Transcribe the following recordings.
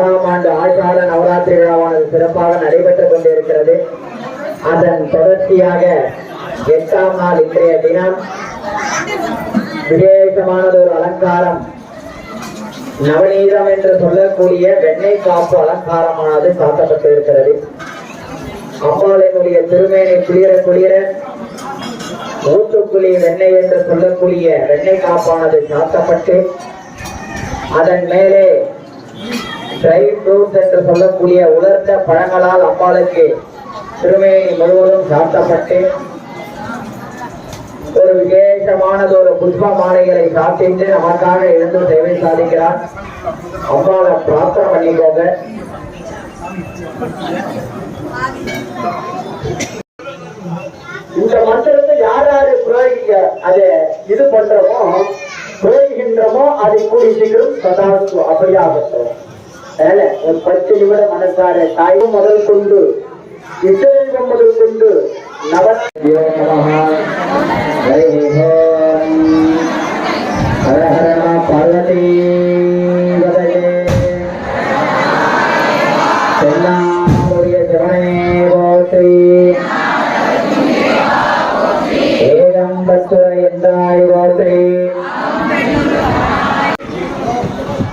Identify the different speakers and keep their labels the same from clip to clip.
Speaker 1: ஆறாம் ஆண்டு ஆழ்கால நவராத்திரி விழாவானது சிறப்பாக நடைபெற்றுக் கொண்டிருக்கிறது. அதன் தொடர்ச்சியாக எட்டாம் நாள் இன்றைய தினம் விசேஷமானது ஒரு அலங்காரம். நவநீதம் என்று சொல்லக்கூடிய வெண்ணெய் காப்பு அலங்காரமானது சாத்தப்பட்டு இருக்கிறது அம்பாளினுடைய திருமேனை குளிர குளிர ஊத்துக்குழி வெண்ணெய் என்று சொல்லக்கூடிய வெண்ணெய் காப்பானது சாத்தப்பட்டு அதன் மேலே ட்ரை ஃப்ரூட்ஸ் என்று சொல்லக்கூடிய உலர்ந்த பழங்களால் அம்பாளுக்கு திருமேனி முழுவதும் சாத்தப்பட்டு ஒரு விசேஷமானது ஒரு புஷ்ப மாலைகளை சாத்திட்டு நமக்காக எழுந்து சேவை சாதிக்கிறார். அம்பாவை பிரார்த்தனை பண்ணிக்கோங்க. இந்த மந்திரத்தை யார் யாரு புரோகிக்க அதை இது பண்றோமோ புரோகின்றமோ அதை கூடி சீக்கிரம் சதாசு அப்படியாகட்டும் அதனால ஒரு பத்து நிமிட மனசார தாய் முதல் கொண்டு இசைவம் முதல் கொண்டு நவ ஹர ஹர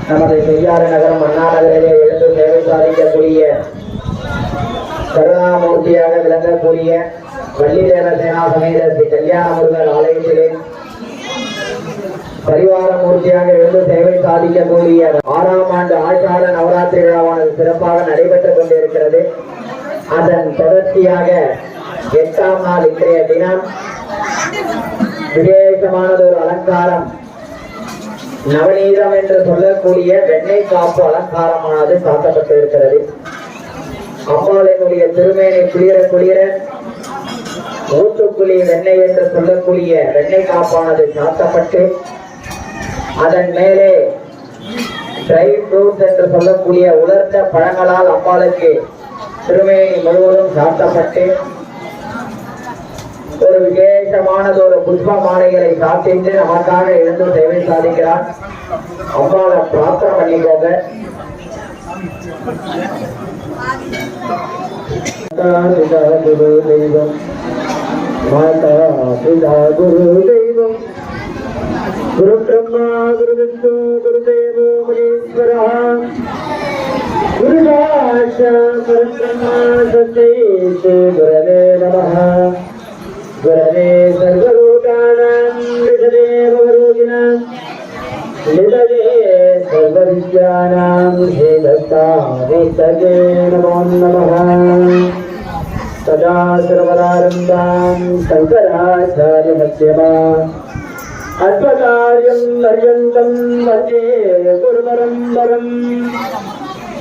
Speaker 1: நமது செய்யாறு நகரம் அண்ணா நகரிலே எழுந்து சேவை சாதிக்கக்கூடிய கருணாமூர்த்தியாக விளங்கக்கூடிய வள்ளிதேவ சேனா சமேத ஸ்ரீ கல்யாண முருகர் ஆலயத்திலே பரிவார மூர்த்தியாக எழுந்து சேவை சாதிக்கக்கூடிய ஆறாம் ஆண்டு ஆஷாட நவராத்திரி விழாவானது சிறப்பாக நடைபெற்றுக் கொண்டிருக்கிறது. அதன் தொடர்ச்சியாக எட்டாம் நாள் இன்றைய தினம். விசேஷமானது ஒரு அலங்காரம். நவநீதம் என்று சொல்லக்கூடிய வெண்ணெய் காப்பு அலங்காரமானது சாத்தப்பட்டு இருக்கிறது அம்பாளினுடைய திருமேனை குளிர குளிர ஊத்துக்குழி வெண்ணெய் என்று சொல்லக்கூடிய வெண்ணெய் காப்பானது சாத்தப்பட்டு அதன் மேலே ட்ரை ஃப்ரூட்ஸ் என்று சொல்லக்கூடிய உலர்ந்த பழங்களால் அம்பாளுக்கு திருமேனி முழுவதும் சாத்தப்பட்டு ஒரு விசேஷமானது ஒரு புஷ்ப மாலைகளை சாத்திட்டு நமக்காக எழுந்து சேவை சாதிக்கிறார். அம்பாவை பிரார்த்தனை பண்ணிக்கோங்க. மாதா குருதேவோ குரு தெய்வம் மாதா பிதா குரு தெய்வம் குரு பிரம்மா குரு விஷ்ணு குரு தேவோ மகேஸ்வரா குரு சாட்சா பரபிரம்மா சத்யேஷு குரவே वरदे सर्वलोकानां विषदे भवरोगिणां नितये सर्वविद्यानां हे दत्ताभिस्तगे नमो नमः सदा सर्वदारम्भां शङ्कराचार्यमध्यमा अद्वकार्यं पर्यन्तं मध्ये गुरुवरं वरम्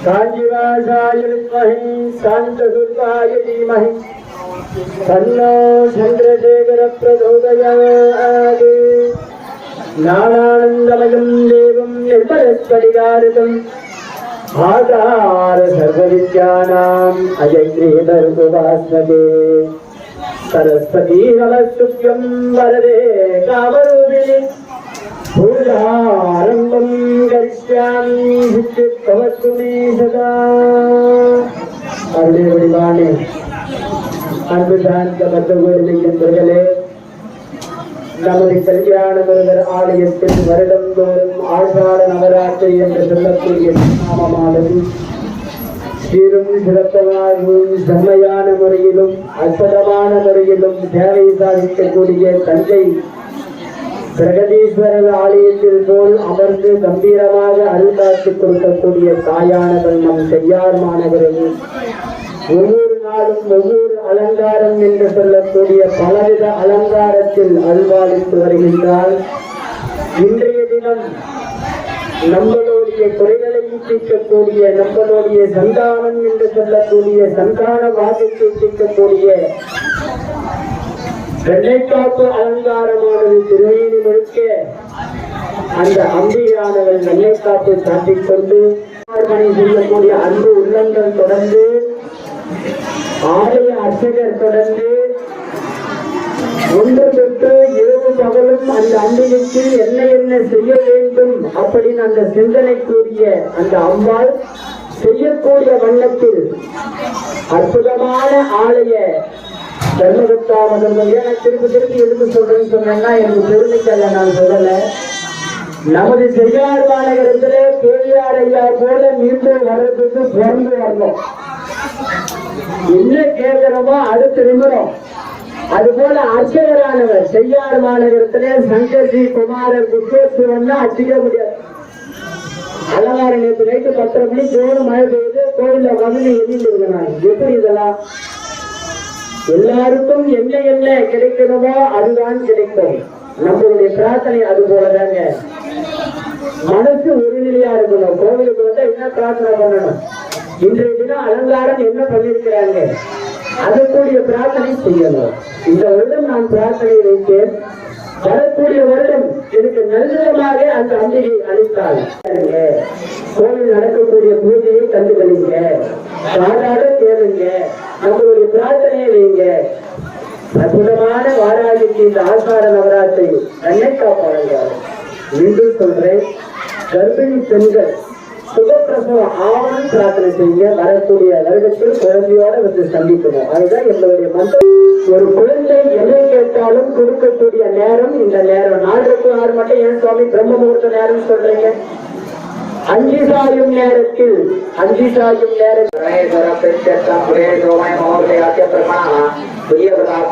Speaker 1: काञ्जिवासाय विद्महे कान्तदुर्गाय धीमहि തന്നോ ചന്ദ്രശേഖരപ്രചോദയാദി. ജ്ഞാനാനന്ദമയം ദേവം നിർമ്മലസ്ഫടികാരിതം ആധാര സർവവിദ്യാനാം അജഗ്രേതർഗുപാസ്മതേ സരസ്വതീ നമസ്തുഭ്യം വരദേ കാമരൂപിണി. പൂജാരംഭം കരിഷ്യാമി സദാ അരുളേ വടിവാണേ அன்பு சார்ந்த பத்தகோடிலை என்பர்களே நமது கல்யாண முருகர் ஆலயத்தில் வருடந்தோறும் ஆழ்வார நவராத்திரி என்று சொல்லக்கூடிய நாமமானது சீரும் சிறப்பமாகவும் செம்மையான முறையிலும் அற்புதமான முறையிலும் சேவை சாதிக்கக்கூடிய தஞ்சை பிரகதீஸ்வரர் ஆலயத்தில் போல் அமர்ந்து கம்பீரமாக அருள் காத்துக் கொடுக்கக்கூடிய தாயானவள் நம் செய்யார் மாநகரில் ஒவ்வொரு நாளும் ஒவ்வொரு அலங்காரம் என்று சொல்லக்கூடிய பலவித அலங்காரத்தில் அல்வாளித்து வருகின்றால் இன்றைய தினம் நம்மளுடைய குறைகளை தீர்க்கக்கூடிய நம்மளுடைய சந்தானம் என்று சொல்லக்கூடிய சந்தான பாகத்தை தீர்க்கக்கூடிய வெள்ளைக்காப்பு அலங்காரமானது திருமையினி முழுக்க அந்த அம்பியானவள் வெள்ளைக்காப்பு சாட்டிக் கொண்டு சொல்லக்கூடிய அன்பு உள்ளங்கள் தொடர்ந்து ஆலய அர்ச்சகர் தொடர்ந்து ஒன்று பெற்று இரவு பகலும் அந்த அம்பிகைக்கு என்ன என்ன செய்ய வேண்டும் அப்படின்னு அந்த சிந்தனைக்குரிய அந்த அம்பாள் வண்ணத்தில் அற்புதமான ஆலய தர்மகுப்தா முதல்வர் ஏன் திருப்பி திருப்பி எதுக்கு சொல்றேன்னு சொன்னேன்னா எனக்கு பெருமைக்கல்ல நான் சொல்லல. நமது செய்யார் மாநகரத்திலே பெரியார் ஐயா போல மீண்டும் வர்றதுக்கு பிறந்து வரணும். என்ன கேட்கிறோமோ அடுத்த நிமிடம் அது போல அர்ச்சகரானவர் செய்யார் மாநகரத்திலே சங்கர்ஜி குமாரர் விஸ்வேஸ்வரன் அச்சிக்க முடியாது. அலங்காரம் நேற்று நைட்டு பத்தரை மணி ஜோடு மழை பெய்யுது கோயில்ல வந்து எதிர்ந்து இருக்கிறாங்க எப்படி இதெல்லாம்? எல்லாருக்கும் என்ன என்ன கிடைக்கணுமோ அதுதான் கிடைக்கும். நம்மளுடைய பிரார்த்தனை அது போலதாங்க. மனசு ஒருநிலையா இருக்கணும். கோவிலுக்கு வந்தா என்ன பிரார்த்தனை பண்ணணும்? இன்றைய தினம் அலங்காரம் என்ன பண்ணிருக்கிறாங்க அதற்குரிய பிரார்த்தனை செய்யணும். இந்த வருடம் நான் பிரார்த்தனை வைத்தேன். வரக்கூடிய வருடம் எனக்கு நல்லதாக அந்த அம்பிகை அளித்தாள். கோவில் நடக்கக்கூடிய பூஜையை கண்டுகளிங்க சாதாரண கேளுங்க நம்மளுடைய பிரார்த்தனையை வைங்க. அற்புதமான வாராகிக்கு இந்த ஆசார நவராத்திரி கண்ணை காப்பாங்க மீண்டும் சொல்றேன் கர்ப்பிணி பெண்கள் சுகப்பிரசவம் ஆவணம் பிரார்த்தனை செய்ய வரக்கூடிய வருடத்தில் குழந்தையோட வந்து சந்திக்கணும் அதுதான் எங்களுடைய மந்திரம். ஒரு குழந்தை எதை கேட்டாலும் கொடுக்கக்கூடிய நேரம் இந்த நேரம். நாலு ஆறு மட்டும் ஏன் சுவாமி பிரம்ம முகூர்த்த நேரம் சொல்றீங்க? அஞ்சு சாயும் நேரத்தில் அஞ்சு சாயும் நேரத்தில்.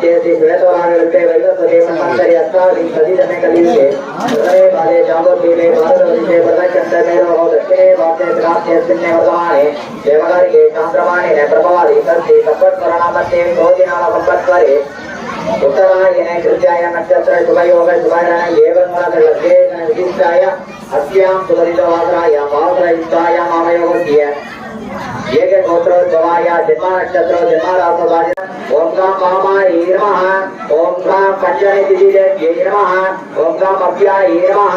Speaker 2: చేసి శ్వేతవాణులపై వైవస్వతి సంవత్సరి అష్టావళి ప్రతిదనే కలిగితే హృదయ బాధే చాంబోర్పీపై బాధలే ప్రదక్షంతమేలో దక్షిణే వాక్య ప్రాప్తిస్తున్నే వర్ధమాని దేవగారికి చాంద్రమాణి ప్రభావి సంతి తప్పత్వరణామతే క్రోధినామ సంపత్వరి ఉత్తరాయణ కృత్యాయ నక్షత్ర శుభయోగ శుభారాయణ ఏవన్మూలకే విశిష్టాయ అస్యాం సుభరిత వాసరాయ వాసరయుక్తాయ మామయోగ్య జన్మ రాసవాయ ఓం గాం మామాయ నమః ఓం గాం పంచమి దిదిదే నమః ఓం గాం అభ్యాయ నమః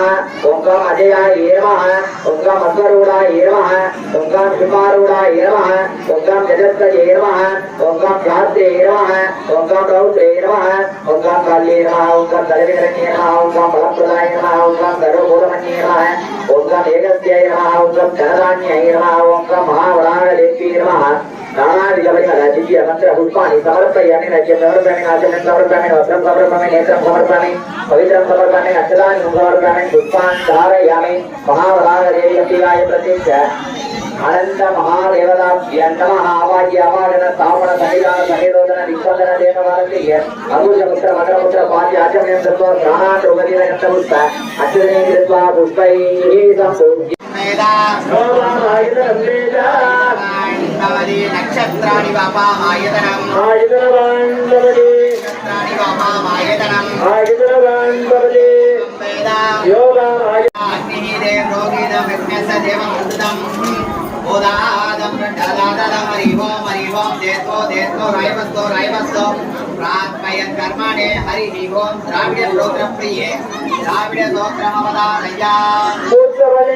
Speaker 2: ఓం గాం అజయాయ నమః ఓం గాం అశ్వరూఢాయ నమః ఓం గాం శుభారూఢాయ నమః ఓం గాం జగత్కజే నమః ఓం గాం ధాత్రే నమః ఓం గాం రౌద్రే నమః ఓం గాం కాళ్యే నమః ఓం గాం దళవిరణ్యే నమః ఓం గాం బలప్రదాయ నమః ఓం గాం గర్వభూతమన్యే నమః ఓం గాం ఏకస్యాయ నమః ఓం గాం ధనధాన్యాయ నమః ఓం గాం మహావరాళదేవ్యై வைத்தீரமாக ராமாதிபதி ரஜிய மந்திர புஷ்பாணி சமர்ப்பயாமி ரஜ்யம் சமர்ப்பயாமி ஆச்சலம் சமர்ப்பயாமி வஸ்திரம் சமர்ப்பயாமி நேத்திரம் சமர்ப்பயாமி பவித்திரம் சமர்ப்பயாமி அச்சதானி சமர்ப்பயாமி
Speaker 3: புஷ்பான் నక్షత్రాణి వాపామాయతనం నక్షత్రాణి వాపామాయతనం అగ్ని దేవ రోగిణ విఘ్నస దేవమృతం ఓదాదం దాదాదం హరి ఓం హరి ఓం దేతో దేతో రాయవస్తో రాయవస్తో ప్రాత్మయ కర్మణే హరి ఓం ద్రావిడ శ్రోత్ర ప్రియే ద్రావిడ
Speaker 4: శ్రోత్రమవదారయ్యా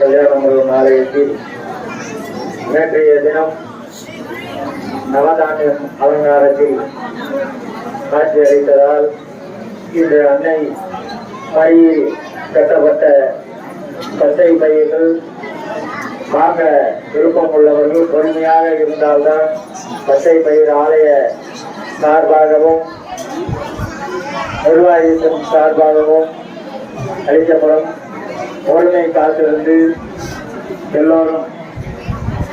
Speaker 4: கல்யாணம் கல்யாண ஆலயத்தில் நேற்றைய தினம் நவதானியம் அலங்காரத்தில் காட்சி அளித்ததால் இன்று அன்னை வழியில் கட்டப்பட்ட பச்சை பயிர்கள் வாங்க விருப்பம் உள்ளவர்கள் பொறுமையாக இருந்தால்தான் பச்சை பயிர் ஆலய சார்பாகவும் நிர்வாகத்தின் சார்பாகவும் அளிக்கப்படும். பொறுமை காத்திருந்து எல்லோரும்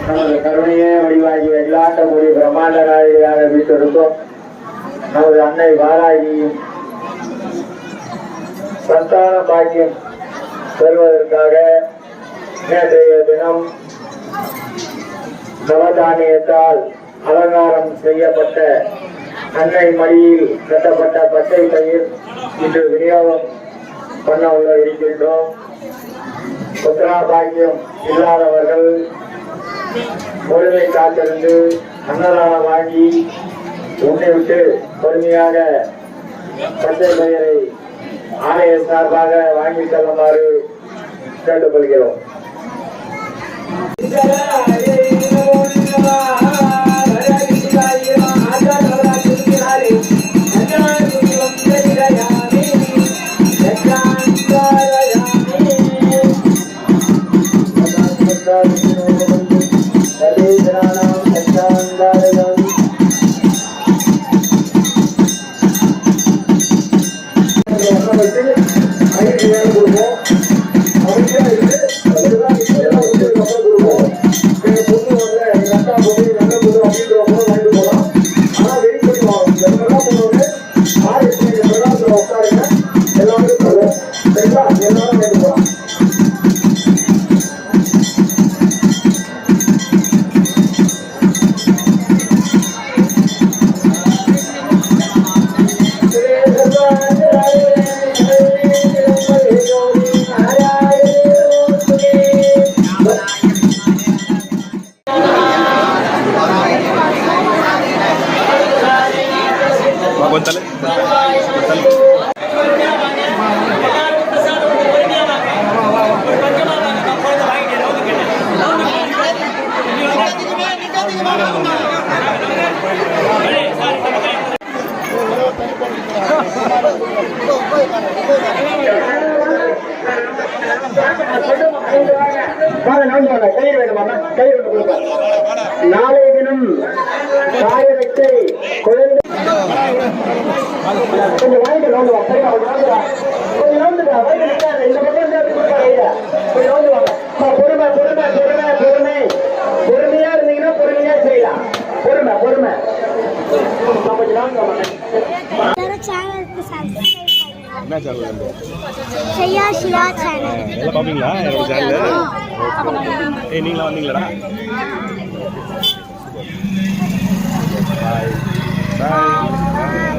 Speaker 4: நமது கருணையே வடிவாகிய எல்லாட்டக்கூடிய பிரம்மாண்ட நாயகியாக வீட்டிருக்கும் நமது அன்னை பாலாஜியின் சந்தான பாக்கியம் பெறுவதற்காக நேற்றைய தினம் நவதானியத்தால் அலங்காரம் செய்யப்பட்ட அன்னை மடியில் கட்டப்பட்ட பச்சை பயிர் இன்று விநியோகம் பண்ண உள்ள இருக்கின்றோம். புத்திரா பாக்கியம் இல்லாதவர்கள் பொறுமை காத்திருந்து அன்னதானம் வாங்கி உன்னை விட்டு பொறுமையாக பச்சை பெயரை ஆலய சார்பாக வாங்கி செல்லுமாறு கேட்டுக்கொள்கிறோம். நாளைய தினம் காய குழந்தை கொஞ்சம் வாங்கிட்டு நோண்டு வா கொஞ்சம் நோண்டு வா வயிறு நிக்காத. இந்த பக்கம் இருந்தா அப்படி கொடுப்பா கையில. கொஞ்சம் நோண்டு வாங்க அப்பா, பொறுமை பொறுமை பொறுமை பொறுமை பொறுமையா இருந்தீங்கன்னா பொறுமையா செய்யலாம் பொறுமை பொறுமை அப்பா, கொஞ்சம் நாங்க
Speaker 5: எல்லாரும் சேனலுக்கு சப்ஸ்கிரைப் பண்ணுங்க
Speaker 6: என்ன சேனல் வந்து
Speaker 5: செய்யா சிவா சேனல்
Speaker 6: எல்லாம் பார்ப்பீங்களா என்னோட சேனல் ஏய் நீங்களா? வந்தீங்களாடா பாய் பாய்